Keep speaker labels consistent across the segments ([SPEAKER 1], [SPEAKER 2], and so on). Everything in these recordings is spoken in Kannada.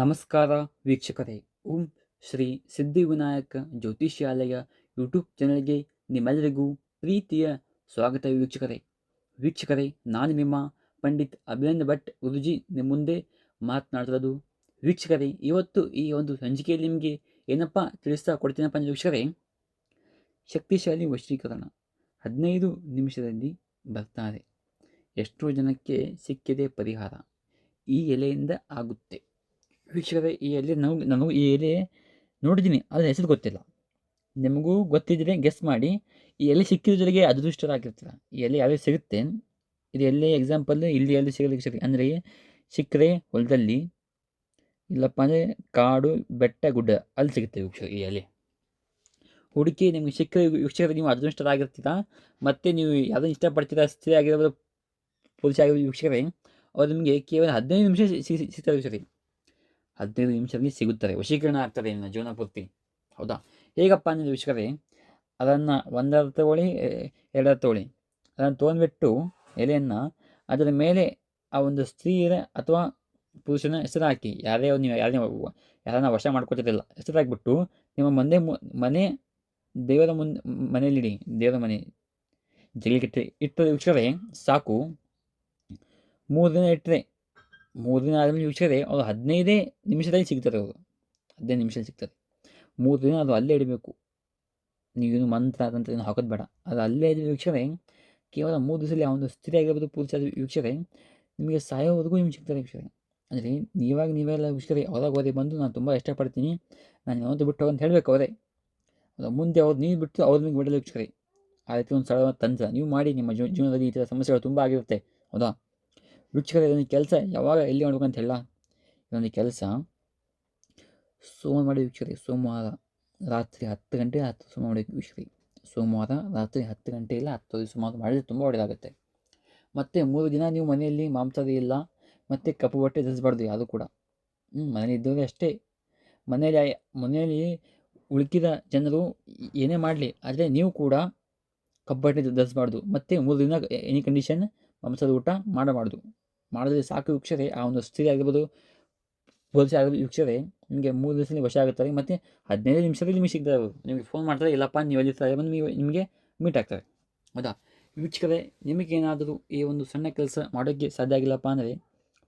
[SPEAKER 1] ನಮಸ್ಕಾರ ವೀಕ್ಷಕರೇ. ಓಂ ಶ್ರೀ ಸಿದ್ಧಿವಿನಾಯಕ ಜ್ಯೋತಿಷ್ಯಾಲಯ ಯೂಟ್ಯೂಬ್ ಚಾನಲ್ಗೆ ನಿಮ್ಮೆಲ್ಲರಿಗೂ ಪ್ರೀತಿಯ ಸ್ವಾಗತ ವೀಕ್ಷಕರೇ. ವೀಕ್ಷಕರೇ, ನಾನು ನಿಮ್ಮ ಪಂಡಿತ್ ಅಭಿನಂದ್ ಭಟ್ ಗುರುಜಿ. ನಿಮ್ಮ ಮುಂದೆ ಮಾತನಾಡ್ತಿರೋದು ವೀಕ್ಷಕರೇ, ಇವತ್ತು ಈ ಒಂದು ಸಂಚಿಕೆಯಲ್ಲಿ ನಿಮಗೆ ಏನಪ್ಪ ತಿಳಿಸ್ತಾ ಕೊಡ್ತೀನಪ್ಪ ವೀಕ್ಷಕರೇ, ಶಕ್ತಿಶಾಲಿ ವಶೀಕರಣ ಹದಿನೈದು ನಿಮಿಷದಲ್ಲಿ ಬರ್ತಾರೆ. ಎಷ್ಟೋ ಜನಕ್ಕೆ ಸಿಕ್ಕಿದೆ ಪರಿಹಾರ. ಈ ಎಲೆಯಿಂದ ಆಗುತ್ತೆ. ವೀಕ್ಷಕರೇ, ಈ ಎಲೆ ನಾವು ನನಗೂ ಈ ಎಲೆ ನೋಡಿದ್ದೀನಿ ಅದರ ಹೆಸರು ಗೊತ್ತಿಲ್ಲ. ನಿಮಗೂ ಗೊತ್ತಿದ್ದರೆ ಗೆಸ್ ಮಾಡಿ. ಈ ಎಲೆ ಸಿಕ್ಕಿದ ಜೊತೆಗೆ ಅದೃಷ್ಟರಾಗಿರ್ತೀರ. ಈ ಎಲೆ ಯಾವ್ದು ಸಿಗುತ್ತೆ? ಇದು ಎಲೆ ಎಕ್ಸಾಂಪಲ್ ಇಲ್ಲಿ ಎಲ್ಲಿ ಸಿಗಲಿಕ್ಕೆ ಸಿಗುತ್ತೆ ಅಂದರೆ, ಸಿಕ್ಕರೆ ಹೊಲದಲ್ಲಿ, ಇಲ್ಲಪ್ಪ ಅಂದರೆ ಕಾಡು, ಬೆಟ್ಟ, ಗುಡ್ಡ, ಅಲ್ಲಿ ಸಿಗುತ್ತೆ ವೀಕ್ಷಕ ಈ ಎಲೆ ಹುಡುಕಿ ನಿಮಗೆ ಸಿಕ್ಕ ವೀಕ್ಷಕರಿಗೆ ನೀವು ಅದೃಷ್ಟರಾಗಿರ್ತೀರ? ಮತ್ತು ನೀವು ಯಾವುದನ್ನು ಇಷ್ಟಪಡ್ತೀರಾ ಸ್ತ್ರೀ ಆಗಿರ್ಬೋದು, ಪುರುಷ ಆಗಿರ್ಬೋದು ವೀಕ್ಷಕರೇ, ಅವ್ರು ನಿಮಗೆ ಕೇವಲ ಹದಿನೈದು ನಿಮಿಷ ಸಿಗ್ತಾರೆ ವೀಕ್ಷಕರೇ. ಹದಿನೈದು ನಿಮಿಷದಲ್ಲಿ ಸಿಗುತ್ತದೆ. ವಶೀಕರಣ ಆಗ್ತದೆ ನಿಮ್ಮ ಜೀವನ ಪೂರ್ತಿ. ಹೌದಾ? ಹೇಗಪ್ಪ ಅನ್ನೋದು ವಿಷಯವೇ ಅದನ್ನು ಒಂದರ ತಗೊಳ್ಳಿ ಎರಡರ ತಗೊಳ್ಳಿ ಅದನ್ನು ತೊಗೊಂಡ್ಬಿಟ್ಟು ಎಲೆಯನ್ನು ಅದರ ಮೇಲೆ ಆ ಒಂದು ಸ್ತ್ರೀಯರ ಅಥವಾ ಪುರುಷನ ಹೆಸರು ಹಾಕಿ. ಯಾರೇ ನೀವು ಯಾರೇ ಯಾರನ್ನ ವಶ ಮಾಡ್ಕೊತಿರಲಿಲ್ಲ, ಹೆಸರು ಹಾಕಿಬಿಟ್ಟು ನಿಮ್ಮ ಮನೆ ಮನೆ ದೇವರ ಮುಂದೆ ಮನೆಯಲ್ಲಿಡಿ ದೇವರ ಮನೆ. ಜಗಲಿಕ್ಕೆ ಇಟ್ಟರೆ ವೀಕ್ಷಕರೇ ಸಾಕು. ಮೂರು ದಿನ ಇಟ್ಟರೆ ಮೂರು ದಿನ ಆದಮೇಲೆ ವೀಕ್ಷಕರೇ ಅವರು ಹದಿನೈದೇ ನಿಮಿಷದಲ್ಲಿ ಸಿಗ್ತದೆ ಅವರು ಹದಿನೈದು ನಿಮಿಷದಲ್ಲಿ ಸಿಗ್ತದೆ. ಮೂರು ದಿನ ಅದು ಅಲ್ಲೇ ಇಡಬೇಕು. ನೀವೇನು ಮಂತ್ರ ಅದಂತ ಏನು ಹಾಕೋದು ಬೇಡ. ಅದು ಅಲ್ಲೇ ಇದ್ರೆ ವೀಕ್ಷಕರೇ, ಕೇವಲ ಮೂರು ದಿವಸದಲ್ಲಿ ಆ ಸ್ಥಿರ ಆಗಿರ್ಬೋದು, ಪೂರ್ತಿ ಅದು ವೀಕ್ಷಕರೇ, ನಿಮಗೆ ಸಾಯೋವರೆಗೂ ನಿಮ್ಗೆ ಸಿಗ್ತಾರೆ ವೀಕ್ಷಕರೇ. ಅಂದರೆ ನೀವಾಗ ನೀವೆಲ್ಲ ವೀಕ್ಷಕರೇ, ಅವಾಗ ಓದಿ ಬಂದು ನಾನು ತುಂಬ ಇಷ್ಟಪಡ್ತೀನಿ. ನಾನು ಯಾವತ್ತು ಬಿಟ್ಟು ಅಂತ ಹೇಳಬೇಕು ಅವರೇ. ಅದು ಮುಂದೆ ಅವ್ರು ನೀವು ಬಿಟ್ಟು ಅವ್ರು ನಿಮಗೆ ಬಿಡಲು ವೀಕ್ಷಕರೇ. ಆ ರೀತಿ ಒಂದು ಸ್ಥಳ ತಂತ್ರ. ನೀವು ಮಾಡಿ ನಿಮ್ಮ ಜೀವ ಜೀವನದಲ್ಲಿ ಈ ಥರ ಸಮಸ್ಯೆಗಳು ತುಂಬ ಆಗಿರುತ್ತೆ. ಹೌದಾ? ವೀಕ್ಷಕರೇ ಇದೊಂದು ಕೆಲಸ, ಯಾವಾಗ ಎಲ್ಲಿ ಅಂತ ಹೇಳ ಇದೊಂದು ಕೆಲಸ. ಸೋಮವಾರ ಮಾಡಿ ವೀಕ್ಷಕರಿಗೆ ಸೋಮವಾರ ರಾತ್ರಿ ಹತ್ತು ಗಂಟೆ ಹತ್ತು ಸುಮಾರು ಮಾಡಿ ವೀಕ್ಷಕರಿಗೆ ಸೋಮವಾರ ರಾತ್ರಿ ಹತ್ತು ಗಂಟೆ ಇಲ್ಲ ಹತ್ತು ಸುಮಾರು ಮಾಡಿದರೆ ತುಂಬ ಒಳ್ಳೆಯದಾಗುತ್ತೆ ಮತ್ತು ಮೂರು ದಿನ ನೀವು ಮನೆಯಲ್ಲಿ ಮಾಂಸದ ಇಲ್ಲ, ಮತ್ತು ಕಪ್ಪು ಬಟ್ಟೆ ಧರಿಸಬಾರ್ದು ಯಾವುದು ಕೂಡ. ಹ್ಞೂ ಮನೇಲಿ ಅಷ್ಟೇ. ಮನೆಯಲ್ಲಿ ಮನೆಯಲ್ಲಿ ಉಳುಕಿದ ಜನರು ಏನೇ ಮಾಡಲಿ, ಆದರೆ ನೀವು ಕೂಡ ಕಪ್ಪು ಬಟ್ಟೆ ಧರಿಸಬಾರ್ದು. ಮತ್ತು ಮೂರು ದಿನ ಎನಿ ಕಂಡೀಷನ್ ಮಾಂಸದ ಊಟ ಮಾಡಬಾರ್ದು. ಮಾಡಿದ್ರೆ ಸಾಕು ವೃಕ್ಷವೇ ಆ ಒಂದು ಸ್ತ್ರೀ ಆಗಿರ್ಬೋದು ಪುರುಷ ಆಗಿರ್ಬೋದು, ವೀಕ್ಷರೇ, ನಿಮಗೆ ಮೂರು ದಿವಸದಲ್ಲಿ ವಶ ಆಗುತ್ತಾರೆ. ಮತ್ತು ಹದಿನೈದು ನಿಮಿಷದಲ್ಲಿ ನಿಮಗೆ ಸಿಗ್ತಾರೆ ಅವರು. ನಿಮಗೆ ಫೋನ್ ಮಾಡ್ತಾರೆ, ಇಲ್ಲಪ್ಪ, ನೀವು ಎಲ್ಲಿರ್ತಾರೆ ಬಂದು ನೀವು, ನಿಮಗೆ ಮೀಟ್ ಆಗ್ತಾರೆ. ಹೌದಾ? ವೀಕ್ಷಕರೇ, ನಿಮಗೇನಾದರೂ ಈ ಒಂದು ಸಣ್ಣ ಕೆಲಸ ಮಾಡೋಕ್ಕೆ ಸಾಧ್ಯ ಆಗಿಲ್ಲಪ್ಪ ಅಂದರೆ,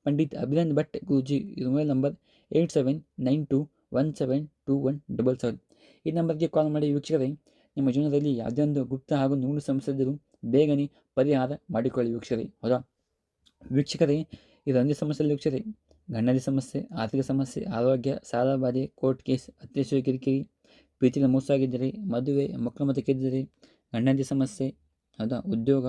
[SPEAKER 1] ಪಂಡಿತ್ ಅಭಿನಂದ್ ಭಟ್ ಗುರುಜಿ, ಇದು mobile number eight seven nine two one seven two one double seven ಈ ನಂಬರ್ಗೆ ಕಾಲ್ ಮಾಡಿ ವೀಕ್ಷಕರೇ, ನಿಮ್ಮ ಜೀವನದಲ್ಲಿ ಯಾವುದೇ ಒಂದು ಗುಪ್ತ ಹಾಗೂ ನೂರು ಸಮಸ್ಯೆ ಇದ್ದರೂ ಬೇಗನೆ ಪರಿಹಾರ ಮಾಡಿಕೊಳ್ಳಿ ವೀಕ್ಷಕರೇ ಹೌದಾ? ವೀಕ್ಷಕರೇ, ಇದು ಒಂದೇ ಸಮಸ್ಯೆ ವೀಕ್ಷಕರೇ, ಗಂಡನ ಸಮಸ್ಯೆ, ಆರ್ಥಿಕ ಸಮಸ್ಯೆ, ಆರೋಗ್ಯ, ಸಾಲ ಬಾಧೆ, ಕೋರ್ಟ್ ಕೇಸ್ ಅತ್ಯವಶ್ಯ ಕಿರಿಕಿರಿ ಪ್ರೀತಿನ ಮೋಸಾಗಿದ್ದರೆ ಮದುವೆ, ಮಕ್ಕಳ ಮತ ಕೆದ್ದರೆ ಗಂಡಂದಿ ಸಮಸ್ಯೆ, ಹೌದಾ, ಉದ್ಯೋಗ,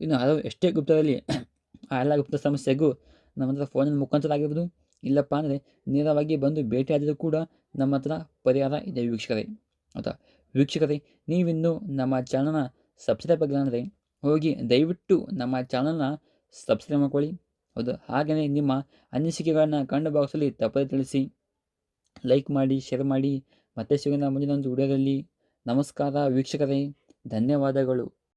[SPEAKER 1] ಇನ್ನು ಹಲವು ಎಷ್ಟೇ ಗುಪ್ತದಲ್ಲಿ ಆ ಎಲ್ಲ ಗುಪ್ತ ಸಮಸ್ಯೆಗೂ ನಮ್ಮ ಹತ್ರ ಫೋನಿನ ಮುಖಾಂತರ ಆಗಿರ್ಬೋದು. ಇಲ್ಲಪ್ಪ ಅಂದರೆ ನೇರವಾಗಿ ಬಂದು ಭೇಟಿಯಾದರೂ ಕೂಡ ನಮ್ಮ ಹತ್ರ ಪರಿಹಾರ ಇದೆ ವೀಕ್ಷಕರೇ, ಹೌದಾ. ವೀಕ್ಷಕರೇ, ನೀವಿನ್ನೂ ನಮ್ಮ ಚಾನಲ್ನ ಸಬ್ಸ್ಕ್ರೈಬ್ ಆಗಿಲ್ಲ ಅಂದರೆ ಹೋಗಿ ದಯವಿಟ್ಟು ನಮ್ಮ ಚಾನಲ್ನ ಸಬ್ಸ್ಕ್ರೈಬ್ ಮಾಡ್ಕೊಳ್ಳಿ ಹೌದು. ಹಾಗೆಯೇ ನಿಮ್ಮ ಅನಿಸಿಕೆಗಳನ್ನು ಕಂಡು ಬಾಕ್ಸಲ್ಲಿ ತಪ್ಪದೆ ತಿಳಿಸಿ. ಲೈಕ್ ಮಾಡಿ ಶೇರ್ ಮಾಡಿ. ಮತ್ತೆ ಸಿಗೋಣ ಮುಂದಿನ ಒಂದು ವಿಡಿಯೋದಲ್ಲಿ ನಮಸ್ಕಾರ ವೀಕ್ಷಕರೇ. ಧನ್ಯವಾದಗಳು.